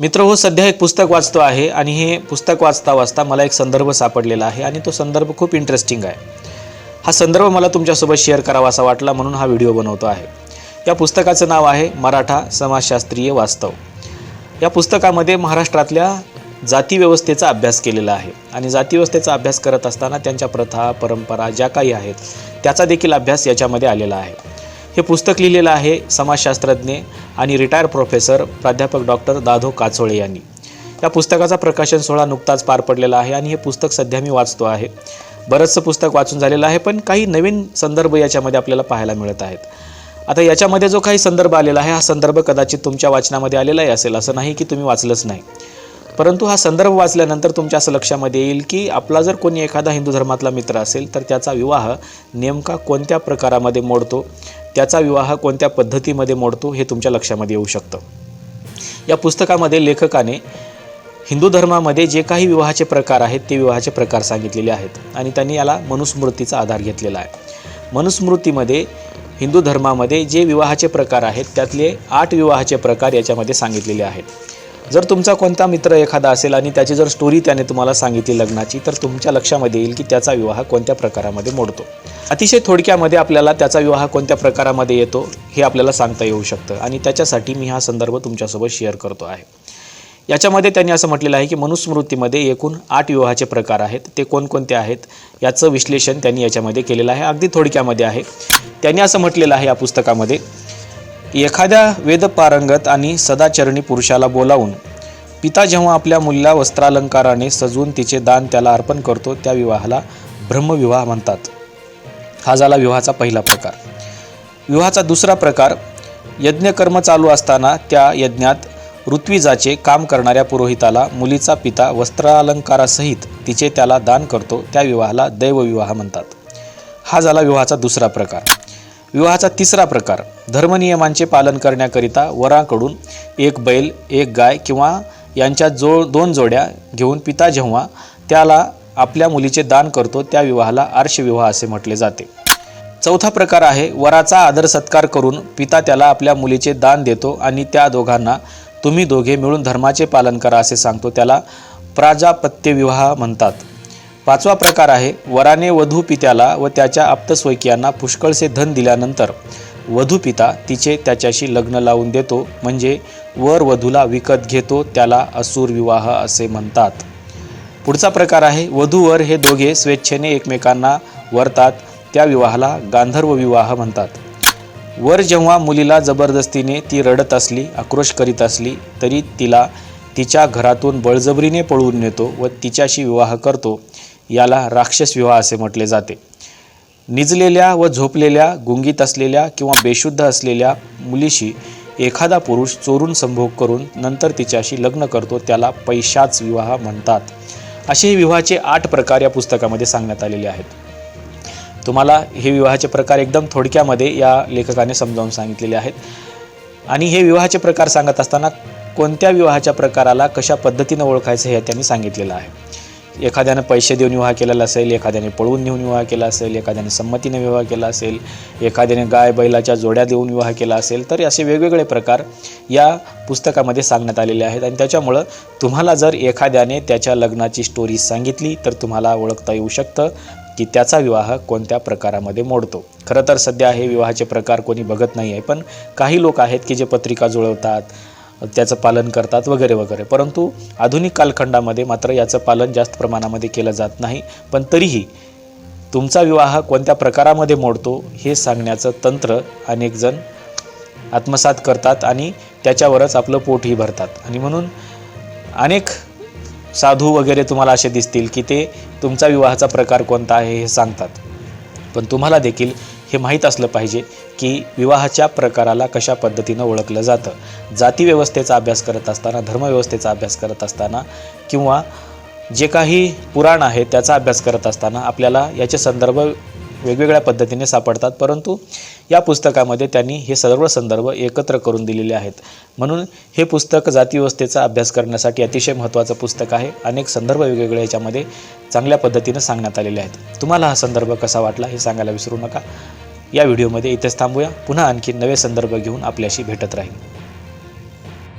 मित्र हो सध्या एक पुस्तक वाचतो आहे आणि हे पुस्तक वाचता वाचता मला एक संदर्भ सापडलेला आहे आणि तो संदर्भ खूप इंटरेस्टिंग आहे. हा संदर्भ मला तुमच्यासोबत शेअर करावा असा वाटला म्हणून हा व्हिडिओ बनवतो आहे. या पुस्तकाचं नाव आहे मराठा समाजशास्त्रीय वास्तव. या पुस्तकामध्ये महाराष्ट्रातल्या जातीव्यवस्थेचा अभ्यास केलेला आहे आणि जातीव्यवस्थेचा अभ्यास करत असताना त्यांच्या प्रथा परंपरा ज्या काही आहेत त्याचा देखील अभ्यास याच्यामध्ये आलेला आहे. हे पुस्तक लिहिलेलं आहे समाजशास्त्रज्ञ आणि रिटायर प्रोफेसर प्राध्यापक डॉक्टर दाधो काचोळे यांनी. या पुस्तकाचा प्रकाशन सोहळा नुकताच पार पडलेला आहे आणि हे पुस्तक सध्या मी वाचतो आहे. बरंचसं पुस्तक वाचून झालेलं आहे पण काही नवीन संदर्भ याच्यामध्ये आपल्याला पाहायला मिळत आहेत. आता याच्यामध्ये जो काही संदर्भ आलेला आहे हा संदर्भ कदाचित तुमच्या वाचनामध्ये आलेलाही असेल असं नाही की तुम्ही वाचलंच नाही. परंतु हा संदर्भ वाचल्यानंतर तुमच्या असं लक्षामध्ये येईल की आपला जर कोणी एखादा हिंदू धर्मातला मित्र असेल तर त्याचा विवाह नेमका कोणत्या प्रकारामध्ये मोडतो? त्याचा विवाह कोणत्या पद्धतीमध्ये मोडतो? हे तुमच्या लक्षामध्ये येऊ शकतं. या पुस्तकामध्ये लेखकाने हिंदू धर्मामध्ये जे काही विवाहाचे प्रकार आहेत ते विवाहाचे प्रकार सांगितलेले आहेत आणि त्यांनी याला मनुस्मृतीचा आधार घेतलेला आहे. मनुस्मृतीमध्ये हिंदू धर्मामध्ये जे विवाहाचे प्रकार आहेत त्यातले आठ विवाहाचे प्रकार याच्यामध्ये सांगितलेले आहेत. जर तुमचा कोणता मित्र एखादा असेल आणि त्याची जर स्टोरी त्याने तुम्हाला सांगितली लग्नाची तर तुमच्या लक्षामध्ये येईल की त्याचा विवाह कोणत्या प्रकारामध्ये मोडतो. अतिशय थोडक्यामध्ये आपल्याला त्याचा विवाह कोणत्या प्रकारामध्ये येतो हे आपल्याला सांगता येऊ शकतं. आणि त्याच्यासाठी मी हा संदर्भ तुमच्यासोबत शेअर करतो आहे. याच्यामध्ये त्यांनी असं म्हटलेलं आहे की मनुस्मृतीमध्ये एकूण आठ विवाहाचे प्रकार आहेत. ते कोणकोणते आहेत याचं विश्लेषण त्यांनी याच्यामध्ये केलेलं आहे. अगदी थोडक्यामध्ये आहे. त्यांनी असं म्हटलेलं आहे या पुस्तकामध्ये एखाद्या वेदपारंगत आणि सदाचरणी पुरुषाला बोलावून पिता जेव्हा आपल्या मुलीला वस्त्रालंकाराने सजवून तिचे दान त्याला अर्पण करतो त्या विवाहाला ब्रह्मविवाह म्हणतात. हा झाला विवाहाचा पहिला प्रकार. विवाहाचा दुसरा प्रकार यज्ञकर्म चालू असताना त्या यज्ञात ऋत्विजाचे काम करणाऱ्या पुरोहिताला मुलीचा पिता वस्त्रालंकारासहित तिचे त्याला दान करतो त्या विवाहाला दैवविवाह म्हणतात. हा झाला विवाहाचा दुसरा प्रकार. विवाहाचा तिसरा प्रकार. धर्मनियमांचे पालन करण्याकरिता वराकडून एक बैल एक गाय किंवा यांच्या जो दोन जोड्या घेऊन पिता जेव्हा त्याला आपल्या मुलीचे दान करतो त्या विवाहाला आर्षविवाह असे म्हटले जाते. चौथा प्रकार आहे वराचा आदर सत्कार करून पिता त्याला आपल्या मुलीचे दान देतो आणि त्या दोघांना तुम्ही दोघे मिळून धर्माचे पालन करा असे सांगतो. त्याला प्राजापत्य विवाह म्हणतात. पाचवा प्रकार आहे वराने वधू पित्याला व त्याच्या आप्तस्वैकियांना पुष्कळसे धन दिल्यानंतर वधू पिता तिचे त्याच्याशी लग्न लावून देतो म्हणजे वर वधूला विकत घेतो त्याला असुर विवाह असे म्हणतात. पुढचा प्रकार आहे वधूवर हे दोघे स्वेच्छेने एकमेकांना वरतात त्या विवाहाला गांधर्व विवाह म्हणतात. वर जेव्हा मुलीला जबरदस्तीने ती रडत असली आक्रोश करीत असली तरी तिला तिच्या घरातून बळजबरीने पळवून नेतो व तिच्याशी विवाह करतो. याला राक्षस विवाह असे म्हटले जाते. निजलेल्या व झोपलेल्या गुंगीत असलेल्या किंवा बेशुद्ध असलेल्या मुलीशी एखादा पुरुष चोरून संभोग करून नंतर तिच्याशी लग्न करतो त्याला पैशाच विवाह म्हणतात. असे हे विवाहाचे आठ प्रकार या पुस्तकामध्ये सांगण्यात आलेले आहेत. तुम्हाला हे विवाहाचे प्रकार एकदम थोडक्यामध्ये या लेखकाने समजावून सांगितलेले आहेत. आणि हे विवाहाचे प्रकार सांगत असताना कोणत्या विवाहाच्या प्रकाराला कशा पद्धतीनं ओळखायचं हे त्यांनी सांगितलेलं आहे. एखाद्यानं पैसे देऊन विवाह केलेला असेल एखाद्याने पळवून नेऊन विवाह केला असेल एखाद्याने संमतीने विवाह केला असेल एखाद्याने गाय बैलाच्या जोड्या देऊन विवाह केला असेल तर असे वेगवेगळे प्रकार या पुस्तकामध्ये सांगण्यात आलेले आहेत. आणि त्याच्यामुळं तुम्हाला जर एखाद्याने त्याच्या लग्नाची स्टोरी सांगितली तर तुम्हाला ओळखता येऊ शकतं की त्याचा विवाह कोणत्या प्रकारामध्ये मोडतो. खरं तर सध्या हे विवाहाचे प्रकार कोणी बघत नाही आहे पण काही लोक आहेत की जे पत्रिका जुळवतात त्याचं पालन करतात वगैरे वगैरे. परंतु आधुनिक कालखंडामध्ये मात्र याचं पालन जास्त प्रमाणामध्ये केलं जात नाही. पण तरीही तुमचा विवाह कोणत्या प्रकारामध्ये मोडतो हे सांगण्याचं तंत्र अनेकजण आत्मसात करतात आणि त्याच्यावरच आपलं पोटही भरतात. आणि म्हणून अनेक साधू वगैरे तुम्हाला असे दिसतील की ते तुमचा विवाहाचा प्रकार कोणता आहे हे सांगतात. पण तुम्हाला देखील हे माहीत असलं पाहिजे की विवाहाच्या प्रकाराला कशा पद्धतीनं ओळखलं जातं. जातीव्यवस्थेचा अभ्यास करत असताना धर्मव्यवस्थेचा अभ्यास करत असताना किंवा जे काही पुराण आहे त्याचा अभ्यास करत असताना आपल्याला याचे संदर्भ वेगवेगळ्या पद्धतीने सापडतात. परंतु या पुस्तकामध्ये त्यांनी हे सर्व संदर्भ एकत्र करून दिलेले आहेत. म्हणून हे पुस्तक जातीव्यवस्थेचा अभ्यास करण्यासाठी अतिशय महत्त्वाचं पुस्तक आहे. अनेक संदर्भ वेगवेगळे याच्यामध्ये चांगल्या पद्धतीनं सांगण्यात आलेले आहेत. तुम्हाला हा संदर्भ कसा वाटला हे सांगायला विसरू नका. या व्हिडिओमध्ये इथेच थांबूया. पुन्हा आणखी नवे संदर्भ घेऊन आपल्याशी भेटत राहील.